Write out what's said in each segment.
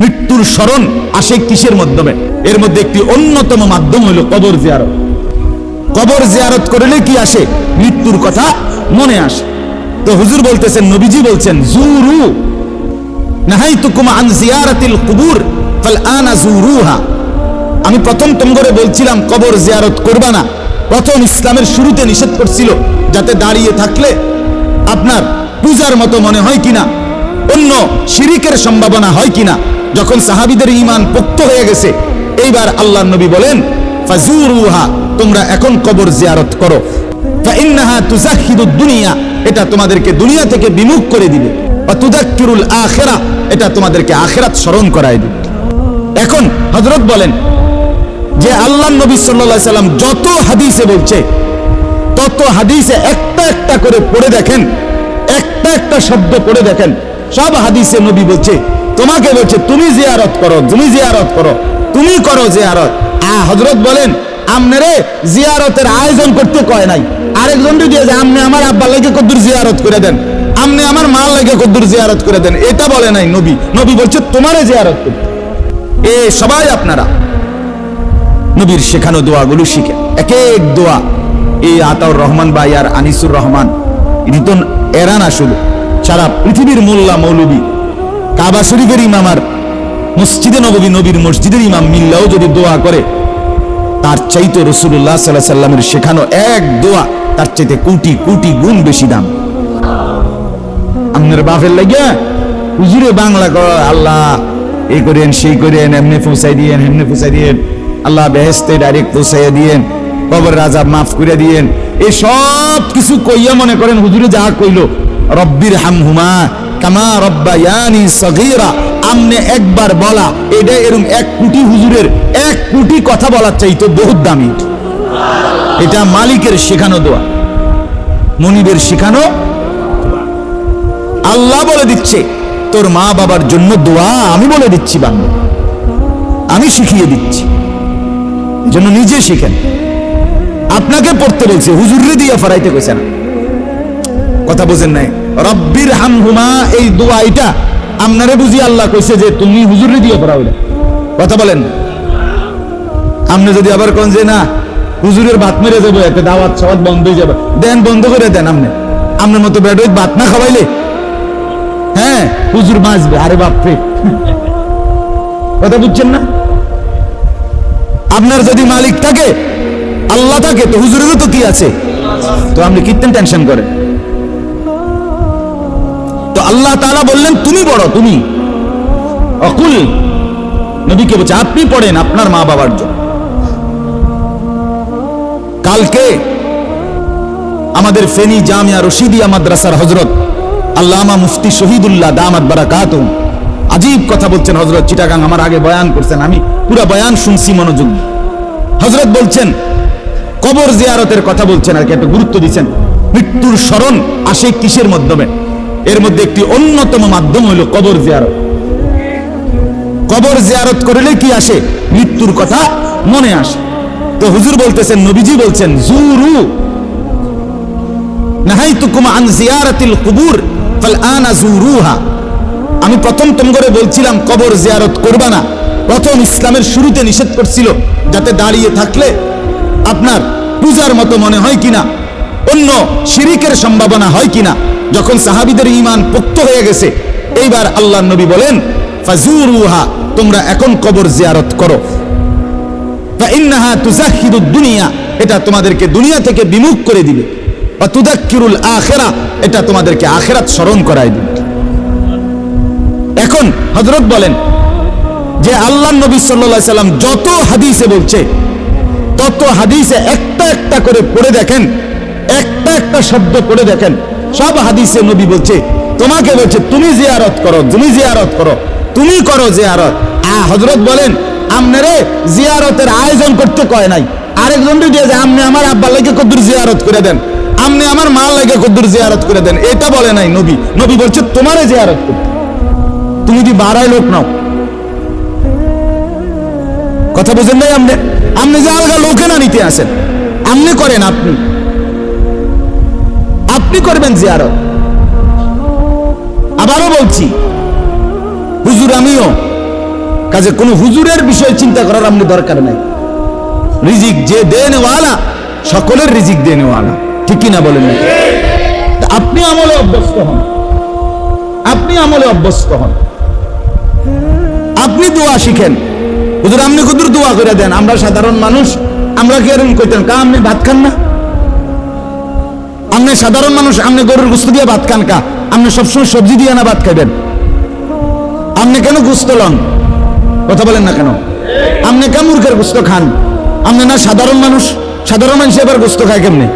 মৃত্যুর স্মরণ আসে কিসের মাধ্যমে? এর মধ্যে একটি অন্যতম মাধ্যম হলো কবর জিয়ারত। কবর জিয়ারত করলে কি আসে? মৃত্যুর কথা মনে আসে। তো হুজুর বলতেছেন, নবীজি বলছেন, জুরু, নাহাইতুকুম আন জিয়ারাতিল কুবুর, ফাল আনা জুরুহা। আমি প্রথম তোমগরে বলছিলাম, কবর জিয়ারত করবা না। প্রথম ইসলামের শুরুতে নিষেধ করছিল, যাতে দাঁড়িয়ে থাকলে আপনার পূজার মতো মনে হয় কিনা, অন্য শিরিকের সম্ভাবনা হয় কিনা। যখন সাহাবিদের ঈমান পোক্ত হয়ে গেছে, এইবার আল্লাহ নবী বলেন তোমরা এখন কবর জিয়ারত করো। দুনিয়া, এটা তোমাদেরকে দুনিয়া থেকে বিমুখ করে দিবে। আখিরা, এটা তোমাদেরকে আখিরাত স্মরণ করায় দিবে। এখন হযরত বলেন, যে আল্লাহ নবী সাল্লাল্লাহু সাল্লাম যত হাদিসে বলছে, তত হাদিসে একটা একটা করে পড়ে দেখেন, একটা একটা শব্দ পড়ে দেখেন, সব হাদিসে নবী বলছে তোমাকে বলছে, তুমি জিয়ারত করো, তুমি জিয়ারত করো, তুমি করো জিয়ারত। আ, হযরত বলেন, আমনেরে জিয়ারতের আয়োজন করতে কয় নাই। আরেকজন দিয়ে যে আমনে আমার আব্বা লাগে কদ্দুর জিয়ারত করে দেন। আমনে আমার মা লাগে কদ্দুর জিয়ারত করে দেন। এটা বলে নাই নবী। নবী বলছে, তোমারে জিয়ারত করতে এ, সবাই আপনারা। নবীর শেখানো দোয়াগুলো শিখে, এক এক দোয়া। এই আতাউর রহমান ভাই আর আনিসুর রহমান রিতন এরান আসলে। সারা পৃথিবীর মোল্লা মৌলবী। কাবা শরীফের ইমাম আর মসজিদে নবী নবীর মসজিদের ইমাম মিল্লাও যদি দোয়া করে, তার চাইতে রসুল্লাহ সাল্লাহ সাল্লামের শেখানো এক দোয়া, তার চাইতে কোটি কোটি গুণ বেশি দাম। আপনার বাপের লাগিয়া, হুজুরে বাংলা কর আল্লাহ এই করেন, সেই করেন, এমনি পৌঁছাই দিয়েন এমনি ফুসাই দিয়েন। আল্লাহ বেহেস্তে ডাইরেক্ট পৌঁছাইয়া দিয়েন, কবর রাজা মাফ করে দিয়েন। এই সব কিছু কইয়া মনে করেন, হুজুরে যা কইলো রব্বির হামহুমা কামা রব্বায়ানি সগীরা। আমনে একবার বলা, এটা এরকম এক কোটি হুজুরের এক কোটি কথা বলার চাইতো বহুত দামি। এটা মালিকের শেখানো দোয়া। মনিবের শেখানো আল্লাহ বলে দিচ্ছে, তোর মা বাবার জন্য দোয়া আমি বলে দিচ্ছি বাংলা আমি শিখিয়ে দিচ্ছি। জন্য নিজে শিখেন। আপনাকে পড়তে বলছে হুজুরে দিয়ে ফরাইতে কইছে না। কথা বোঝেন নাই? রব্বির হামহুমা, এই দোয়া এটা আপনারে বুঝি আল্লাহ কইছে যে তুমি হুজুরে দিয়ে পড়াও এটা। কথা বলেন। আপনি যদি আবার কোন যে না, হুজুরের ভাত মেরে যাব একটা দাওয়াত সবাদ বন্ধ হয়ে যাবে। দেন, বন্ধ করে দেন আপনি। আপনার মতো বেডওই ভাত না খাওয়াইলে। হ্যাঁ হুজুর বাঁচবে, আরে বাপরে। কথা বুঝছেন না? আপনার যদি মালিক থাকে, আল্লাহ থাকে, তো হুজুরেরও তো কি আছে? তো আপনি কীর্তন টেনশন করেন? তো আল্লাহ তাআলা বললেন, তুমি বড়, তুমি। অকুল, নবীকে বলছে, আপনি পড়েন আপনার মা বাবার জন্য। কালকে আমাদের ফেনী জামিয়া রশিদিয়া মাদ্রাসার হজরত আল্লামা মুফতি শহীদুল্লাহ দামাত বারাকাত আজীব কথা বলছেন হজরত চিটাগাং, আমার আগে বয়ান করছেন, আমি পুরো বয়ান শুনছি মনোযোগ হজরত বলছেন, কবর জিয়ারতের কথা বলছেন আর কি, একটা গুরুত্ব দিচ্ছেন। মৃত্যুর স্মরণ আসে কিসের মাধ্যমে? এর মধ্যে একটি অন্যতম মাধ্যম হলো কবর জিয়ারত। কবর জিয়ারত করলে কি আসে? মৃত্যুর কথা মনে আসে। তো হুজুর বলতেছেন, নবীজি বলছেন, জুরু আমি প্রথম তোমগরে বলছিলাম, কবর জিয়ারত করবা না। প্রথম ইসলামের শুরুতে নিষেধ করছিল, যাতে দাঁড়িয়ে থাকলে আপনার পূজার মতো মনে হয় কিনা। অন্য শিরিকের সম্ভাবনা হয় কিনা? যখন সাহাবিদের ইমান পোক্ত হয়ে গেছে, এইবার আল্লাহ নবী বলেন ফাজুরুহা তোমরা এখন কবর জিয়ারত করো। তুজাহিদুদ দুনিয়া, এটা তোমাদেরকে দুনিয়া থেকে বিমুখ করে দিবে। বা তুদাক্কিরুল আখিরা, এটা তোমাদেরকে আখিরাত স্মরণ করায় দিবে। এখন হযরত বলেন যে আল্লাহ নবী সাল্লাল্লাহু সাল্লাম যত হাদিসে বলছে, তত হাদিসে একটা একটা করে পড়ে দেখেন একটা একটা শব্দ পড়ে দেখেন। সব হাদিসে নবী বলছে, তোমাকে বলছে, তুমি জিয়ারত করো, তুমি জিয়ারত করো, তুমি করো জিয়ারত। আ, হযরত বলেন, আমনেরে জিয়ারতের আয়োজন করতে কয় নাই। আরেকজন দিয়ে যে আমনে আমার আব্বা লাগে কদ্দুর জিয়ারত করে দেন। আমনে আমার মা লাগে কদ্দুর জিয়ারত করে দেন। এটা বলে নাই নবী। নবী বলছে, তোমারে জিয়ারত করতে। তুমি যদি বাড়ায় লোক নাও। কথা বুঝেন নাই আপনি আপনি যে আলগা লোকে না নিতে আসেন আপনি করেন আপনি। আপনি করবেন জিয়ারত। আবারও বলছি, হুজুর আমিও, কাজে কোনো হুজুরের বিষয়ে চিন্তা করার আপনি দরকার নাই। রিজিক যে দেনওয়ালা, সকলের রিজিক দেনওয়ালা ঠিক কিনা বলেন না আপনি আমলে অভ্যস্ত হন। আপনি আমলে অভ্যস্ত হন। আপনি দোয়া শিখেন। হুজুর, আপনি কুদুর দোয়া করে দেন। আমরা সাধারণ মানুষ, আমরা কি এরকম কইতেন কা, আপনি ভাত খান না? আপনি সাধারণ মানুষ, আপনি গরুর গুস্ত দিয়ে ভাত খান কা? আপনি সবসময় সবজি দিয়ে না ভাত খাইবেন? আপনি কেন গুস্ত লন? কথা বলেন না কেন? আপনি কেন মুরগের গুস্ত খান? আপনি না সাধারণ মানুষ? সাধারণ মানুষ এবার গুস্ত খায় কেমনে?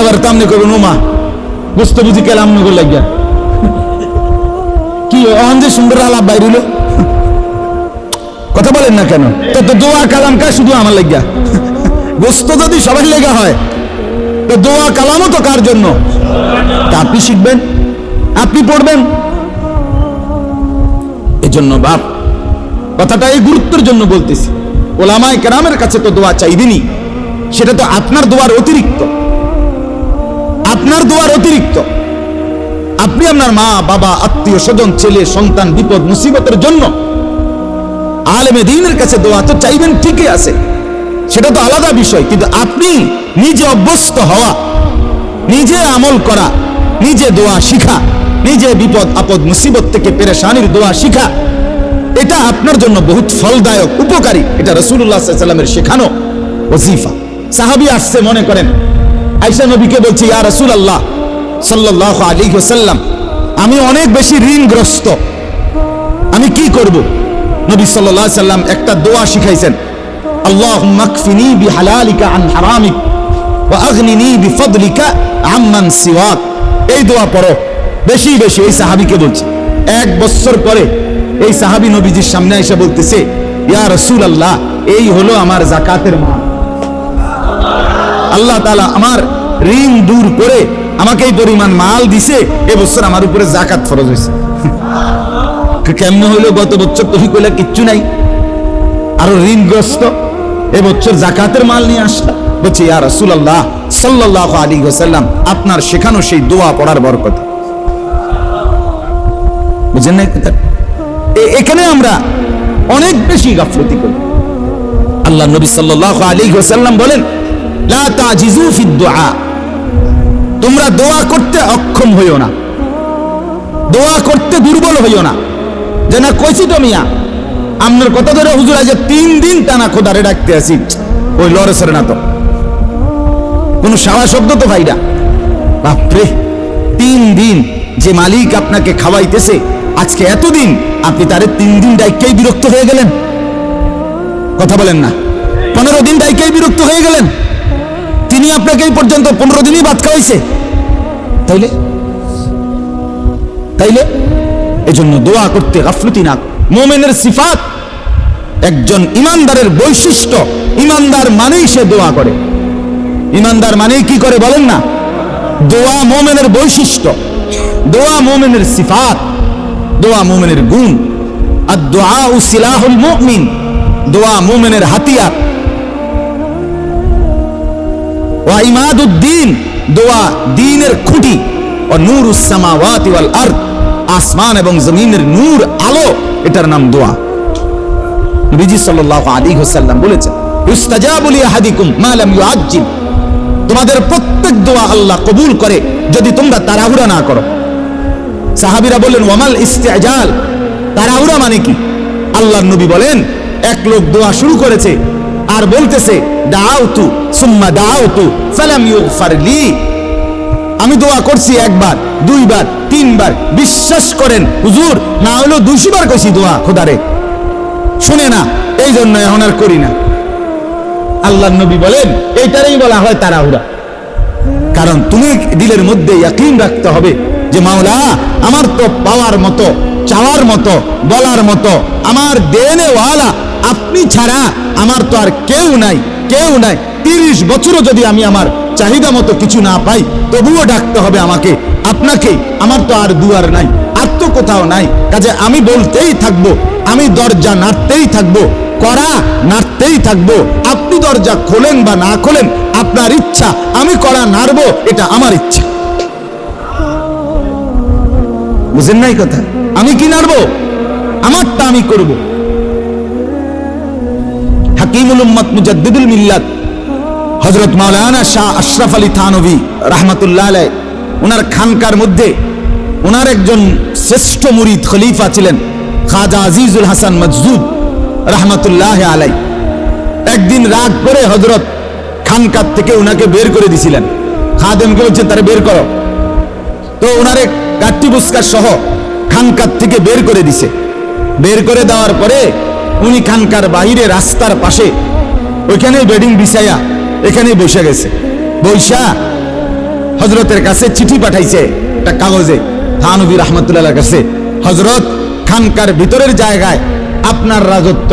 এবার তো আপনি করবেন ওমা গুস্ত বুঝি কেলাম আমনি করে লাগিয়া। কি, অহন যে সুন্দর আলাপ বাইরিল? কথা বলেন না কেন? তো তো দোয়া কালাম কা শুধু আমার লাগিয়া। গোস্ত যদি সবাই লেগা হয় তো দোয়া কালামও তো কার জন্য? তা আপনি শিখবেন, আপনি পড়বেন। এজন্য বাপ, কথাটা এই গুরুত্বের জন্য বলতেছি। ওলামায় কেরামের কাছে তো দোয়া চাইবেনি সেটা তো আপনার দোয়ার অতিরিক্ত। আপনার দোয়ার অতিরিক্ত। আপনি আপনার মা, বাবা, আত্মীয়, স্বজন, ছেলে, সন্তান, বিপদ, মুসিবতের জন্য আলেমে দিনের কাছে দোয়া তো চাইবেন, ঠিকই আছে। সেটা তো আলাদা বিষয়, কিন্তু আপনি নিজে অভ্যস্ত হওয়া, নিজে আমল করা, নিজে দোয়া শিখা, নিজে বিপদ, আপদ, মুসিবত থেকে পেরেশানির দোয়া শিখা, এটা আপনার জন্য বহুত ফলদায়ক, উপকারী। এটা রসুল্লাহ শেখানো ওজিফা সাহাবি আসছে, মনে করেন আইসা নবীকে বলছি, ইয়া রসুল আল্লাহ সাল্লাহ আলী সাল্লাম আমি অনেক বেশি ঋণগ্রস্ত। আমি কি করব? নবী আলাইহি সাল্লাম একটা দোয়া শিখাইছেন কফিনি বিহালালিকা আন হারামিক ওয়া আগনিনি বিফদলিকা আম্মান সিওয়াক। এই দোয়া পড়ো। বেশি বেশি এই সাহাবীকে বলছি। এক বছর পরে এই সাহাবী নবীজির সামনে এসে বলতেছে, ইয়া রাসূলুল্লাহ, এই হলো আমার জাকাতের মাল। আল্লাহ তাআলা আমার ঋণ দূর করে আমাকে এই পরিমাণ মাল দিছে এবছর আমার উপরে জাকাত ফরজ হয়েছে। কেমনে হইল গত বছর তুমি কইলা কিচ্ছু নাই? আরও ঋণগ্রস্ত? এবছর জাকাতের মাল নিয়ে আসলা বলছে, ইয়া রাসূলুল্লাহ, সাল্লাল্লাহু আলাইহি ওয়াসাল্লাম, আপনার শেখানো সেই দোয়া পড়ার বরকত। বুঝেন না? এখানে আমরা অনেক বেশি গাফলতি করি। আল্লাহ নবী সাল্লাল্লাহু আলাইহি ওয়াসাল্লাম বলেন, লা তাজিজু ফিদ দুআ। তোমরা দোয়া করতে অক্ষম হইও না। দোয়া করতে দুর্বল হইও না। যে না কইছি তো মিয়া আপনার কথা ধরে হুজুর, আজ তিন দিন টানা খোদারে ডাকতে আসি। ওই লড়ে সরে না তো। কোন সারা শব্দ তো ভাইরা। বাপরে, তিন দিন যে মালিক আপনাকে খাওয়াইতেছে, আজকে এতদিন আপনি তারে তিন দিন ডাইকেই বিরক্ত হয়ে গেলেন। কথা বলেন না। পনেরো দিন ডাইকেই বিরক্ত হয়ে গেলেন। তিনি আপনাকে এই পর্যন্ত পনেরো দিনই বাদ খাওয়াইছে। তাইলে? তাইলে? এজন্য দোয়া করতে গাফলতি না মোমেনের সিফাত একজন ইমানদারের বৈশিষ্ট্য। ইমানদার মানেই সে দোয়া করে। ইমানদার মানেই কি করে বলেন না? দোয়া মোমেনের বৈশিষ্ট্য। দোয়া মোমেনের সিফাত। দোয়া মোমেনের গুণ। আর দোয়া ও সিলাহুল মুমিন। দোয়া মোমেনের হাতিয়ার। ওয়া ইমাদুদ্দিন দোয়া দিনের খুঁটি। ও নূর উসামাওয়াতি ওয়াল আরদ আসমান এবং জমিনের নূর, আলো, এটার নাম দোয়া। নবীজি সাল্লাল্লাহু আলাইহি ওয়াসাল্লাম বলেছেন ইস্তাজাবু লি আহাদিকুম মা লাম ইউআজ্জিল। তোমাদের প্রত্যেক দোয়া আল্লাহ কবুল করে, যদি তোমরা তাড়াহুড়া না করো। সাহাবীরা বললেন, ওয়ামাল ইস্তেজাল? তাড়াহুড়া মানে কি? আল্লাহর নবী বলেন, এক লোক দোয়া শুরু করেছে আর বলতেছে দাউতু সুম্মা দাউতু ফালাম ইউগফার লি। আমি দোয়া করছি একবার, দুইবার, তিনবার। বিশ্বাস করেন, হুজুর, না হলো দুশো বার কইছি দোয়া, খোদারে। শুনে না, এই জন্য এখন আর করি না। আল্লাহ নবী বলেন, এইটারই বলা হয় তাড়াহুড়া। কারণ তুমি দিলের মধ্যে ইয়াকিন রাখতে হবে যে, মাওলা, আমার তো পাওয়ার মতো, চাওয়ার মতো, বলার মতো, আমার দেনে ওয়ালা, আপনি ছাড়া আমার তো আর কেউ নাই কেউ নাই। তিরিশ বছরও যদি আমি আমার চাহিদা মতো কিছু না পাই, তবুও ডাকতে হবে আমাকে, আপনাকে। আমার তো আর দুয়ার নাই, আর তো কোথাও নাই। কাজে আমি বলতেই থাকব, আমি দরজা নাড়তেই থাকব করা নাড়তেই থাকব। আপনি দরজা খোলেন বা না খোলেন, আপনার ইচ্ছা, আমি করা নাড়বো, এটা আমার ইচ্ছা। বুঝেন নাই কথা? আমি কি নাড়বো? আমারটা আমি করব। হাকিমুল উম্মত মুজাদ্দিদুল মিল্লাত হজরত মাওলানা শাহ আশরাফ আলী থানভী রাহমাতুল্লাহ আলাই ওনার খানকার মধ্যে ওনার একজন শ্রেষ্ঠ মুরিদ খলিফা ছিলেন খাজা আজিজুল হাসান মজদুদ রাহমাতুল্লাহ আলাই একদিন রাগ করে হজরত খানকার থেকে ওনাকে বের করে দিছিলেন। খাদেমকে বলছে, তারা বের করো। তো ওনারে কাট্টি পুস্কার সহ খানকার থেকে বের করে দিছে। বের করে দেওয়ার পরে উনি খানকার বাহিরে রাস্তার পাশে ওইখানে বেডিং বিছাইয়া এখানে বসে গেছে। বৈশা হজরতের কাছে চিঠি পাঠাইছে একটা কাগজে। থানবী রহমতুল্লাহ কাছে হজরত খানকার ভিতরের জায়গায় আপনার রাজত্ব।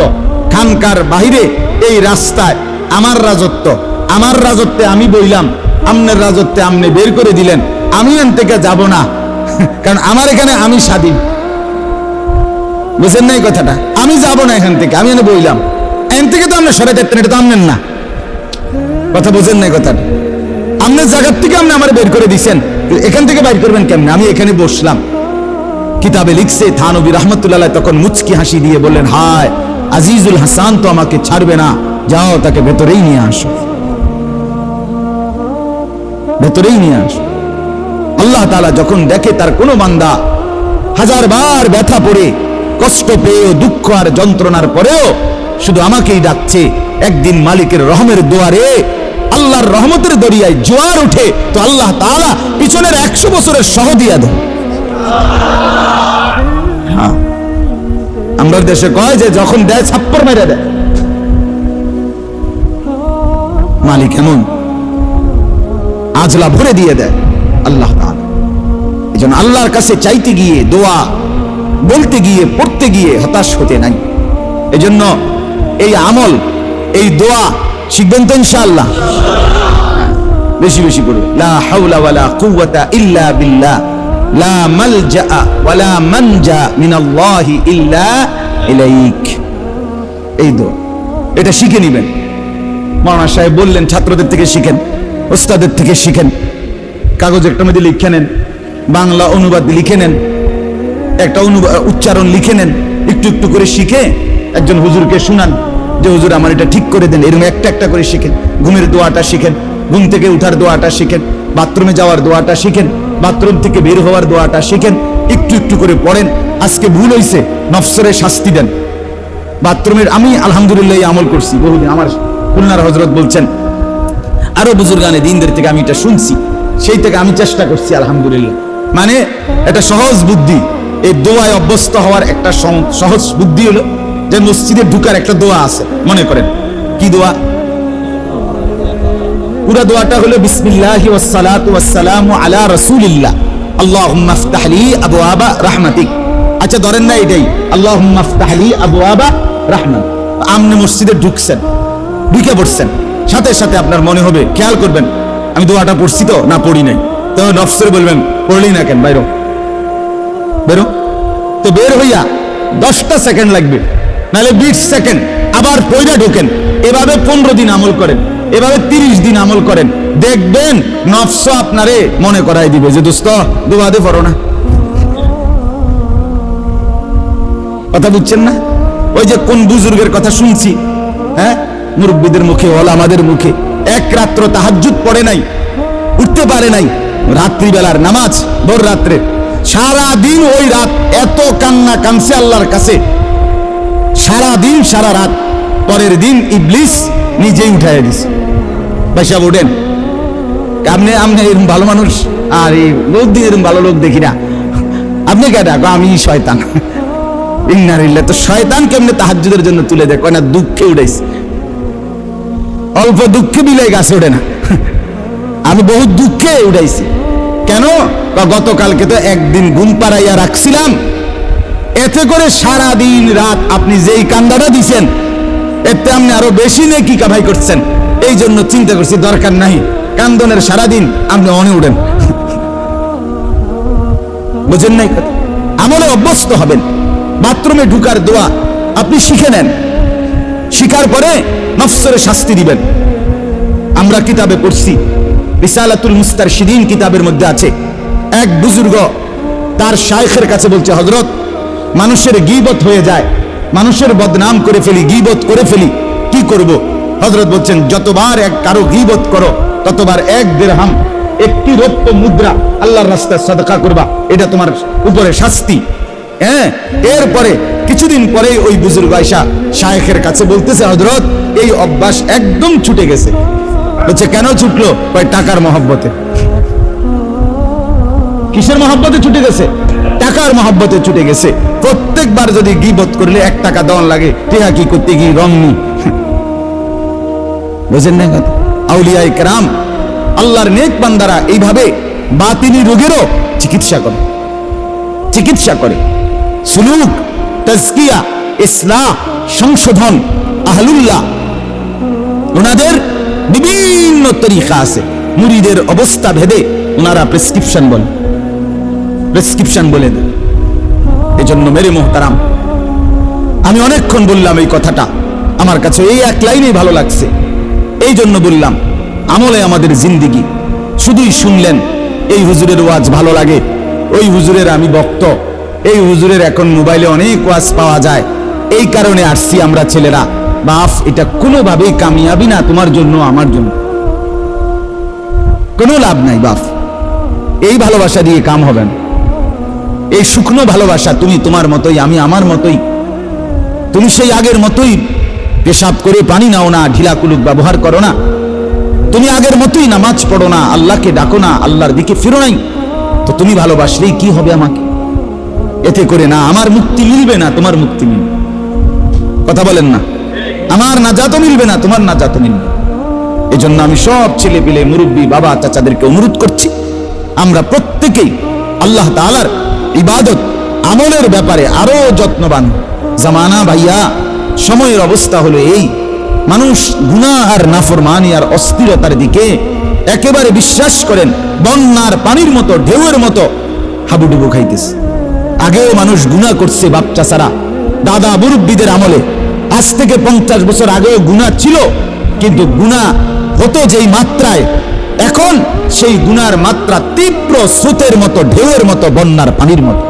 খানকার বাহিরে এই রাস্তায় আমার রাজত্ব। আমার রাজত্বে আমি বইলাম, আমনের রাজত্বে আমনে বের করে দিলেন। আমি এন থেকে যাব না। কারণ আমার এখানে আমি স্বাধীন। বুঝেন না এই কথাটা? আমি যাব না এখান থেকে, আমি এনে বইলাম। এন থেকে তো আপনি সরে যাচ্ছেন এটা তো আমনেন না। কথা বুঝেন না এই কথাটা। আপনার জায়গার থেকে আপনি আমার বের করে দিচ্ছেন এখান থেকে বাইর করবেন কেমনে? আমি এখানে বসলাম। কিতাবে লিখছে, থানবী রহমতুল্লাহ তখন মুচকি হাসি দিয়ে বললেন, হায়, আজিজুল হাসান তো আমাকে ছাড়বে না। যাও, তাকে ভেতরেই নিয়ে আসো। ভেতরেই নিয়ে আসো। আল্লাহ তাআলা যখন দেখে তার কোনো বান্দা হাজার বার ব্যথা পড়ে, কষ্ট পেয়ে দুঃখ আর যন্ত্রণার পরেও শুধু আমাকেই ডাকছে, একদিন মালিকের রহমের দুয়ারে আল্লাহর রহমতের দরিয়ায় জোয়ার উঠে, তো আল্লাহ তাআলা পিছনের একশো বছরের সহ দিয়া দেন। হ্যাঁ। আমরা দেশে কয় যে যখন দেয় ছাপ্পর মেরে দেয়। মালিক এমন। আজলা ভরে দিয়ে দেয় আল্লাহ এই আল্লাহর কাছে চাইতে গিয়ে, দোয়া, বলতে গিয়ে, পড়তে গিয়ে হতাশ হতে নাই। এজন্য এই আমল, এই দোয়া শিখবেন তো ইনশাআল্লাহ। বেশি বেশি পড়বে লা হাওলা ওয়ালা কুওয়াতা ইল্লা বিল্লাহ। লা মালজা ওয়ালা মানজা ইল্লা ইলাইক। এই এটা শিখে নেবেন। মাওলানা সাহেব বললেন, ছাত্রদের থেকে শিখেন, ওস্তাদের থেকে শিখেন। কাগজ একটা মধ্যে লিখে নেন, বাংলা অনুবাদ লিখে নেন, একটা অনুবাদ উচ্চারণ লিখে নেন, একটু একটু করে শিখে একজন হুজুরকে শুনান। যে হুজুর আমার এটা ঠিক করে দেন, এরকম একটা একটা করে শিখেন। ঘুমের দোয়াটা শিখেন, ঘুম থেকে উঠার দোয়াটা শিখেন, বাথরুমে যাওয়ার দোয়াটা শিখেন, বাথরুম থেকে বের হওয়ার দোয়াটা শিখেন, একটু একটু করে পড়েন। আজকে ভুল হয়েছে নফসরে শাস্তি দেন। বাথরুমের আমি আলহামদুলিল্লাহ আমল করছি, বহুদিন আমার খুলনার হজরত বলছেন, আরও বুজুর্গানে দিনদের থেকে আমি এটা শুনছি, সেই থেকে আমি চেষ্টা করছি আলহামদুলিল্লাহ। মানে এটা সহজ বুদ্ধি, এই দোয়ায় অভ্যস্ত হওয়ার একটা সহজ বুদ্ধি হলো যে মসজিদে ঢুকার একটা দোয়া আছে, মনে করেন। কি দোয়া? পুরা দোয়াটা হলো, বিসমিল্লাহি ওয়াসসালাতু ওয়াসসালামু আলা রাসূলিল্লাহ। আল্লাহুম্মা ইফতাহ লি আবওয়াবা রাহমাতিক। আচ্ছা ধরেন না এটাই। আল্লাহুম্মা ইফতাহ লি আবওয়াবা রাহমাত আপনি মসজিদে ঢুকছেন, ঢুকে পড়ছেন। সাথে সাথে আপনার মনে হবে, খেয়াল করবেন, আমি দোয়াটা পড়ছি তো, না পড়ি নাই। তো নফসরে বলবেন, পড়লি না কেন, বাইরো? বেরো তো বের হইয়া দশটা সেকেন্ড লাগবে। নাহলে বিশ সেকেন্ড, আবার পয়লা ঢোকেন। এভাবে পনেরো দিন আমল করেন, এভাবে তিরিশ দিন আমল করেন। দেখবেন নফস আপনারে মনে করাই দিবে যে, দোস্ত, দুবাদে পড়ো না। কথা বুঝছেন না? ওই যে কোন বুজুর্গের কথা শুনছি হ্যাঁ? মুরব্বীদের মুখে ওলা আমাদের মুখে। এক রাত্র তাহাজ্জুদ পড়ে নাই, উঠতে পারে নাই। রাত্রিবেলার নামাজ, ভোর রাত্রে। সারা দিন ওই রাত এত কান্না কানছে আল্লাহর কাছে। সারা দিন সারা রাত পরের দিন ইবলিস নিজেই উঠাই দিছে। পয়সা উঠেন। আপনি আপনি এরকম ভালো মানুষ, আর এই লোক দিয়ে এরকম ভালো লোক দেখি না। আপনি কে ডাকো? আমি শয়তান। ইন্নারিল্লা তো শয়তান কেমনে তাহাজ্জুদের জন্য তুলে দেয়? কয় না, দুঃখে উঠাইছে। অল্প দুঃখে বিলাই গাছে ওঠে না। আমি বহু দুঃখে উঠাইছি। কেন? গতকালকে তো একদিন ঘুম পাড়াইয়া রাখছিলাম এতে করে সারা দিন রাত আপনি যেই কান্দাটা দিছেন এতে আপনি আরও বেশি নেকি কামাই করছেন। এই জন্য চিন্তা করছি দরকার নাই। কান্দনের সারাদিন আপনি অনে উঠেন। বুঝেন নাই? আমলে অভ্যস্ত হবেন। বাথরুমে ঢুকার দোয়া আপনি শিখে নেন। শিখার পরে নফসরে শাস্তি দিবেন। আমরা কিতাবে পড়ছি, রিসালাতুল মুস্তার শিদিন কিতাবের মধ্যে আছে। এক বুজুর্গ তার শাইখের কাছে বলছে হজরত মানুষের গিবত হয়ে যায়। মানুষের বদনাম করে ফেলি, গিবত করে ফেলি। কি করব? হজরত বলছেন, যতবার এক কারও গিবত করো, ততবার এক দেড়হাম, একটি রৌপ্য মুদ্রা আল্লাহর রাস্তায় সদকা করবা। এটা তোমার উপরে শাস্তি। হ্যাঁ এরপরে কিছুদিন পরে ওই বুজুর্গ আয়সা শায়েখের কাছে বলতেছে হজরত এই অভ্যাস একদম ছুটে গেছে। বলছে, কেন ছুটলো? টাকার মহব্বতে। কিসের মহব্বতে ছুটে গেছে? টাকার মহব্বতে ছুটে গেছে। প্রত্যেকবার যদি গিবত করলে এক টাকা দেওয়ান লাগে, টিহা কি করতে গিয়ে রং নি বুঝেন না আউলিয়া ইকরাম আল্লাহর নেক বান্দারা এইভাবে বাতিনি রোগেরও চিকিৎসা করে। চিকিৎসা করে। সুলুক, তাজকিয়া, ইসলাহ, সংশোধন, আহলুল্লাহ। ওনাদের বিভিন্ন তরিকা আছে। মুরিদের অবস্থা ভেদে ওনারা প্রেসক্রিপশন বলে। প্রেসক্রিপশন বলে দেন এজন্য মেরে মোহতারাম। আমি অনেকক্ষণ বললাম এই কথাটা। আমার কাছে এই এক লাইনেই ভালো লাগছে। এই জন্য বললাম, আমলে আমাদের জিন্দিগি। শুধুই শুনলেন, এই হুজুরের ওয়াজ ভালো লাগে। ওই হুজুরের আমি বক্ত এই হুজুরের এখন মোবাইলে অনেক ওয়াজ পাওয়া যায়। এই কারণে আসছি আমরা ছেলেরা। বাফ, এটা কোনোভাবেই কামিয়াবি না তোমার জন্য, আমার জন্য। কোনো লাভ নাই বাফ। এই ভালোবাসা দিয়ে কাম হবে না। এই শুকনো ভালোবাসা তুমি তোমার মতোই, আমি আমার মতোই। তুমি সেই আগের মতোই পেশাব করে পানি নাও না, ঢিলা কুলুক ব্যবহার করো না। তুমি আগের মতোই নামাজ পড়ো না, আল্লাহকে ডাকো না, আল্লাহর দিকে ফিরো নাই। তো তুমি ভালোবাসলেই কি হবে আমাকে? এতে করে না, আমার মুক্তি মিলবে না, তোমার মুক্তি মিলবে। কথা বলেন না। আমার নাজাতও মিলবে না, তোমার নাজাতও মিলবে এই জন্য আমি সব ছেলে পিলে মুরব্বী, বাবা, চাচাদেরকে অনুরোধ করছি, আমরা প্রত্যেকেই আল্লাহ তাআলার ইবাদত, আমলের ব্যাপারে আরও যত্নবান। জামানা ভাইয়া, সময়ের অবস্থা হলো এই। মানুষ গুনাহ আর নাফরমানি আর অস্থিরতার দিকে একেবারে বিশ্বাস করেন, বন্যার পানির মতো, ঢেউয়ের মতো হাবুডুবু খাইতেছে। আগেও মানুষ গুনাহ করছে বাচ্চা ছাড়া। দাদা মুরব্বীদের আমলে আজ থেকে পঞ্চাশ বছর আগেও গুনাহ ছিল, কিন্তু গুনাহ হতো যেই মাত্রায় এখন সেই গুনার মাত্রা তীব্র স্রোতের মতো ঢেউয়ের মতো বন্যার পানির মতো।